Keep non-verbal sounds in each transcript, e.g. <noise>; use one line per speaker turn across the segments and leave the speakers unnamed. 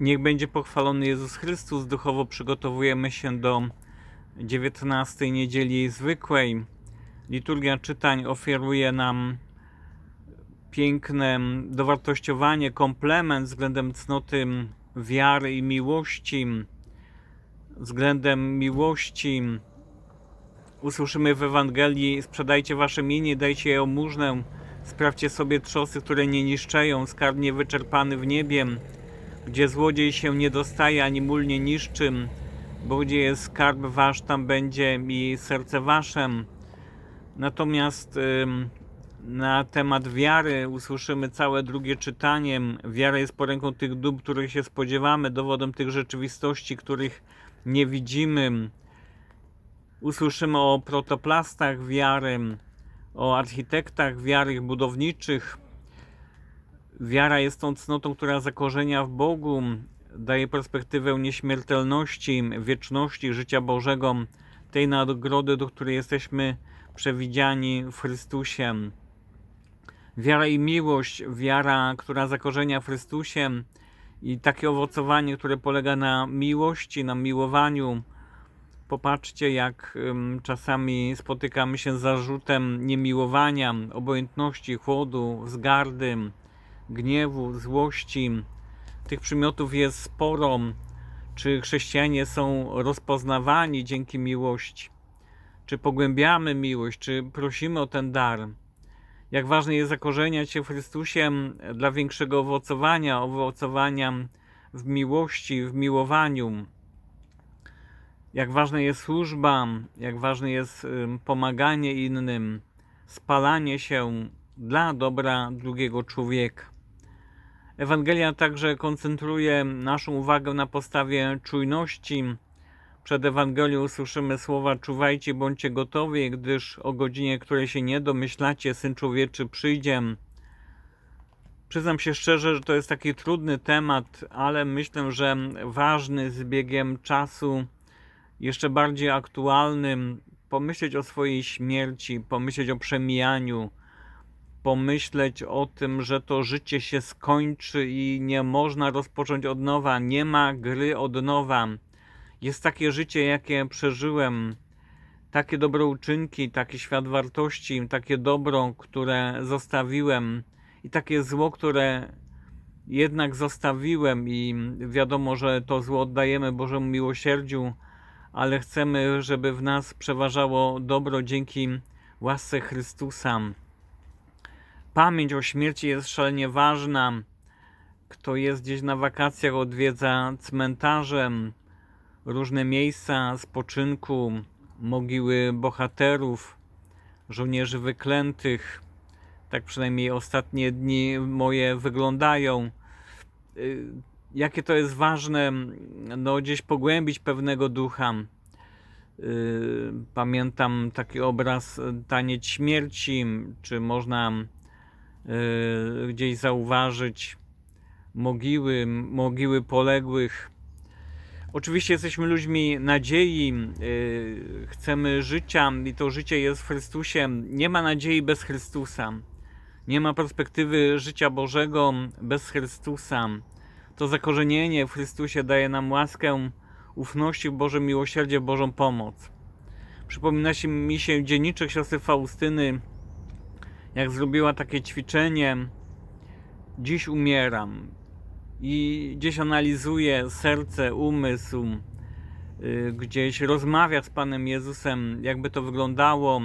Niech będzie pochwalony Jezus Chrystus. Duchowo przygotowujemy się do 19 niedzieli zwykłej. Liturgia czytań oferuje nam piękne dowartościowanie, komplement względem cnoty wiary i miłości. Względem miłości usłyszymy w Ewangelii: sprzedajcie wasze mienie, dajcie je mużnę, sprawdźcie sobie trzosy, które nie niszczeją, skarb niewyczerpany w niebie gdzie złodziej się nie dostaje ani mól nie niszczy, bo gdzie jest skarb wasz, tam będzie i serce wasze. Natomiast na temat wiary usłyszymy całe drugie czytanie. Wiara jest poręką tych dóbr, których się spodziewamy, dowodem tych rzeczywistości, których nie widzimy. Usłyszymy o protoplastach wiary, o architektach wiary budowniczych, Wiara jest tą cnotą, która zakorzenia w Bogu, daje perspektywę nieśmiertelności, wieczności, życia Bożego, tej nagrody, do której jesteśmy przewidziani w Chrystusie. Wiara i miłość, wiara, która zakorzenia w Chrystusie i takie owocowanie, które polega na miłości, na miłowaniu. Popatrzcie, jak czasami spotykamy się z zarzutem niemiłowania, obojętności, chłodu, wzgardy, gniewu, złości. Tych przymiotów jest sporo. Czy chrześcijanie są rozpoznawani dzięki miłości? Czy pogłębiamy miłość? Czy prosimy o ten dar? Jak ważne jest zakorzeniać się w Chrystusie dla większego owocowania, owocowania w miłości, w miłowaniu. Jak ważna jest służba, jak ważne jest pomaganie innym, spalanie się dla dobra drugiego człowieka. Ewangelia także koncentruje naszą uwagę na postawie czujności. Przed Ewangelią usłyszymy słowa: Czuwajcie, bądźcie gotowi, gdyż o godzinie, której się nie domyślacie, syn człowieczy przyjdzie. Przyznam się szczerze, że to jest taki trudny temat, ale myślę, że ważny z biegiem czasu, jeszcze bardziej aktualny. Pomyśleć o swojej śmierci, pomyśleć o przemijaniu pomyśleć o tym, że to życie się skończy i nie można rozpocząć od nowa, nie ma gry od nowa. Jest takie życie, jakie przeżyłem, takie dobre uczynki, taki świat wartości, takie dobro, które zostawiłem i takie zło, które jednak zostawiłem i wiadomo, że to zło oddajemy Bożemu miłosierdziu, ale chcemy, żeby w nas przeważało dobro dzięki łasce Chrystusa. Pamięć o śmierci jest szalenie ważna. Kto jest gdzieś na wakacjach, odwiedza cmentarze, różne miejsca spoczynku, mogiły bohaterów, żołnierzy wyklętych. Tak przynajmniej ostatnie dni moje wyglądają. Y, Jakie to jest ważne, no gdzieś pogłębić pewnego ducha. Y, Pamiętam taki obraz Taniec Śmierci, czy można y, gdzieś zauważyć mogiły, mogiły poległych. Oczywiście jesteśmy ludźmi nadziei, y, chcemy życia i to życie jest w Chrystusie. Nie ma nadziei bez Chrystusa. Nie ma perspektywy życia Bożego bez Chrystusa. To zakorzenienie w Chrystusie daje nam łaskę ufności w Boże miłosierdzie, Bożą pomoc. Przypomina się mi się dzienniczek siostry Faustyny, jak zrobiła takie ćwiczenie, dziś umieram i gdzieś analizuje serce, umysł, y, gdzieś rozmawia z Panem Jezusem, jakby to wyglądało,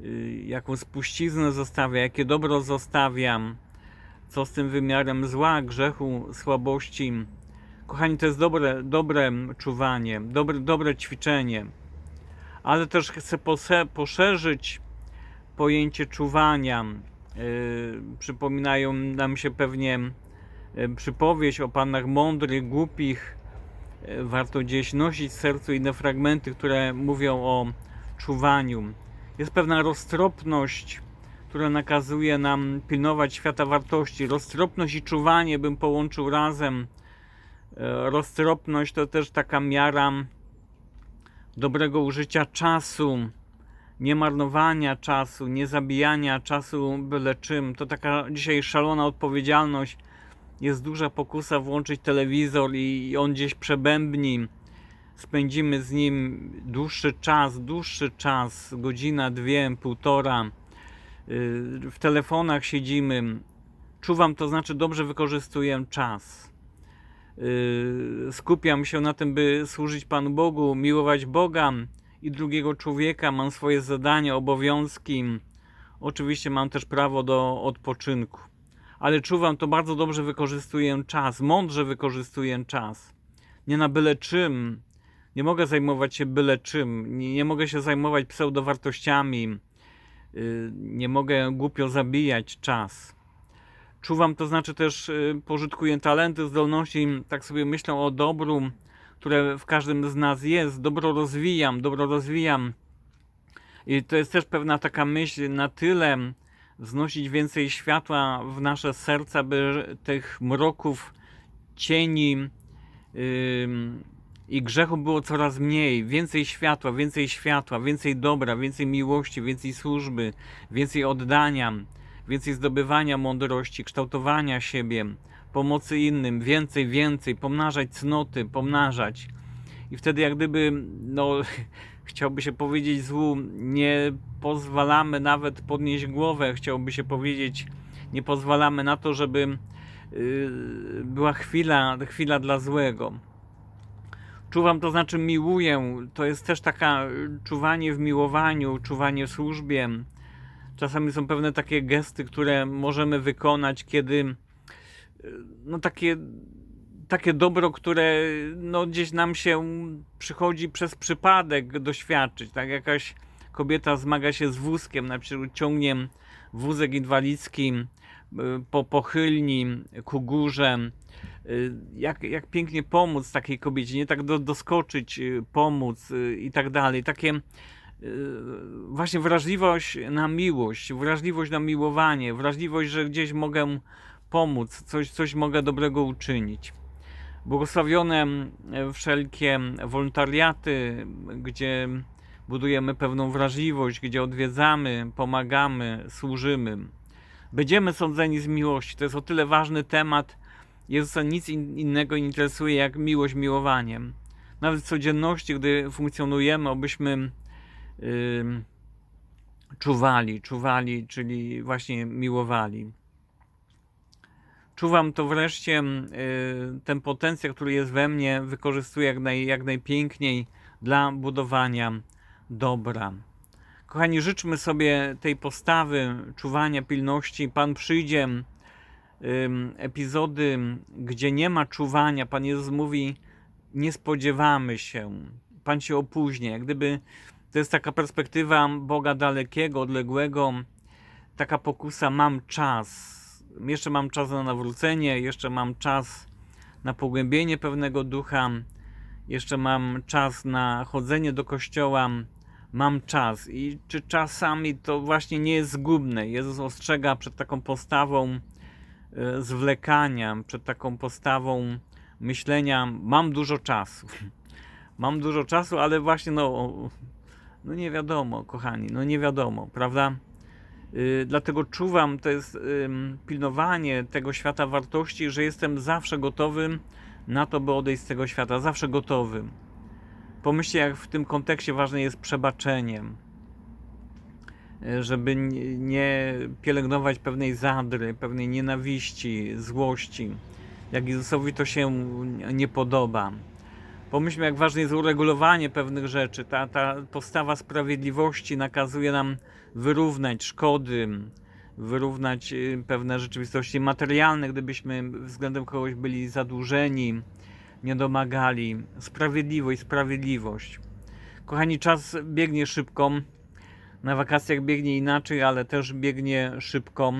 y, jaką spuściznę zostawia, jakie dobro zostawiam, co z tym wymiarem zła, grzechu, słabości. Kochani, to jest dobre, dobre czuwanie, dobre, dobre ćwiczenie, ale też chcę poszerzyć pojęcie czuwania. Yy, przypominają nam się pewnie yy, przypowieść o panach mądrych, głupich. Yy, warto gdzieś nosić w sercu inne fragmenty, które mówią o czuwaniu. Jest pewna roztropność, która nakazuje nam pilnować świata wartości. Roztropność i czuwanie bym połączył razem. Roztropność to też taka miara dobrego użycia czasu nie marnowania czasu, nie zabijania czasu byle czym. To taka dzisiaj szalona odpowiedzialność. jest duża pokusa włączyć telewizor i on gdzieś przebębni. Spędzimy z nim dłuższy czas, dłuższy czas, godzina, dwie, półtora. Yy, W telefonach siedzimy. Czuwam, to znaczy dobrze wykorzystuję czas. Yy, Skupiam się na tym, by służyć Panu Bogu, miłować Boga i drugiego człowieka. Mam swoje zadania, obowiązki. Oczywiście mam też prawo do odpoczynku. Ale czuwam, to bardzo dobrze wykorzystuję czas, mądrze wykorzystuję czas. Nie na byle czym. Nie mogę zajmować się byle czym. Nie, nie mogę się zajmować pseudowartościami. Yy, Nie mogę głupio zabijać czas. Czuwam, to znaczy też y, pożytkuję talenty, zdolności, tak sobie myślę o dobru, które w każdym z nas jest. Dobro rozwijam, dobro rozwijam. I to jest też pewna taka myśl na tyle znosić więcej światła w nasze serca, by tych mroków, cieni ym, i grzechu było coraz mniej. Więcej światła, więcej światła, więcej dobra, więcej miłości, więcej służby, więcej oddania, więcej zdobywania mądrości, kształtowania siebie, pomocy innym, więcej, więcej, pomnażać cnoty, pomnażać. I wtedy jak gdyby, no, <laughs> chciałby się powiedzieć złu, nie pozwalamy nawet podnieść głowę, chciałby się powiedzieć, nie pozwalamy na to, żeby yy, była chwila, chwila dla złego. Czuwam, to znaczy miłuję. To jest też taka y, czuwanie w miłowaniu, czuwanie w służbie. Czasami są pewne takie gesty, które możemy wykonać, kiedy y, no takie, takie dobro, które no gdzieś nam się przychodzi przez przypadek doświadczyć. Tak jakaś kobieta zmaga się z wózkiem, na przykład ciągnie wózek inwalidzki y, po pochylni ku górze. Y, Jak, jak pięknie pomóc takiej kobiecie, nie tak do, doskoczyć, y, pomóc i tak dalej. Takie właśnie wrażliwość na miłość, wrażliwość na miłowanie, wrażliwość, że gdzieś mogę pomóc, coś, coś mogę dobrego uczynić. Błogosławione e, wszelkie wolontariaty, gdzie budujemy pewną wrażliwość, gdzie odwiedzamy, pomagamy, służymy. Będziemy sądzeni z miłości. To jest o tyle ważny temat. Jezusa nic in- innego nie interesuje jak miłość miłowaniem. Nawet w codzienności, gdy funkcjonujemy, obyśmy ym, czuwali, czuwali, czyli właśnie miłowali. Czuwam to wreszcie, y, ten potencjał, który jest we mnie, wykorzystuję jak, naj, jak najpiękniej dla budowania dobra. Kochani, życzmy sobie tej postawy, czuwania, pilności. Pan przyjdzie, ym, epizody, gdzie nie ma czuwania. Pan Jezus mówi, nie spodziewamy się. Pan się opóźni. Jak gdyby to jest taka perspektywa Boga dalekiego, odległego, taka pokusa, mam czas. Jeszcze mam czas na nawrócenie, jeszcze mam czas na pogłębienie pewnego ducha, jeszcze mam czas na chodzenie do kościoła, mam czas. I czy czasami to właśnie nie jest zgubne? Jezus ostrzega przed taką postawą e, zwlekania, przed taką postawą myślenia, mam dużo czasu. <laughs> Mam dużo czasu, ale właśnie no, no nie wiadomo, kochani, no nie wiadomo, prawda? Yy, dlatego czuwam, to jest pilnowanie tego świata wartości, że jestem zawsze gotowy na to, by odejść z tego świata, zawsze gotowy. Pomyślcie, jak w tym kontekście ważne jest przebaczenie, Yy, żeby nie pielęgnować pewnej zadry, pewnej nienawiści, złości. Jak Jezusowi to się nie podoba. Pomyślmy, jak ważne jest uregulowanie pewnych rzeczy. Ta, ta postawa sprawiedliwości nakazuje nam wyrównać szkody, wyrównać y, pewne rzeczywistości materialne, gdybyśmy względem kogoś byli zadłużeni, nie domagali. Sprawiedliwość, sprawiedliwość. Kochani, czas biegnie szybko. Na wakacjach biegnie inaczej, ale też biegnie szybko.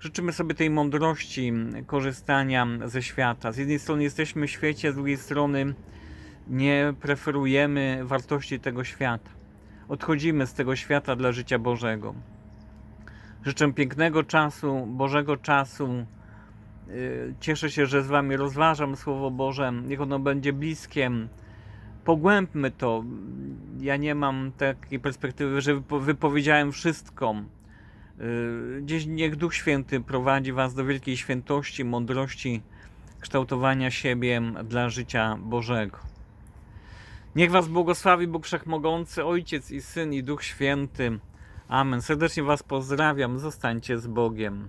Życzymy sobie tej mądrości korzystania ze świata. Z jednej strony jesteśmy w świecie, z drugiej strony nie preferujemy wartości tego świata. Odchodzimy z tego świata dla życia Bożego. Życzę pięknego czasu, Bożego czasu. Yy, Cieszę się, że z Wami rozważam Słowo Boże. Niech ono będzie bliskie. Pogłębmy to. Ja nie mam takiej perspektywy, że wypo- wypowiedziałem wszystko. y, gdzieś niech Duch Święty prowadzi Was do wielkiej świętości, mądrości, kształtowania siebie dla życia Bożego. Niech Was błogosławi Bóg Wszechmogący, Ojciec i Syn i Duch Święty. Amen. Serdecznie Was pozdrawiam. Zostańcie z Bogiem.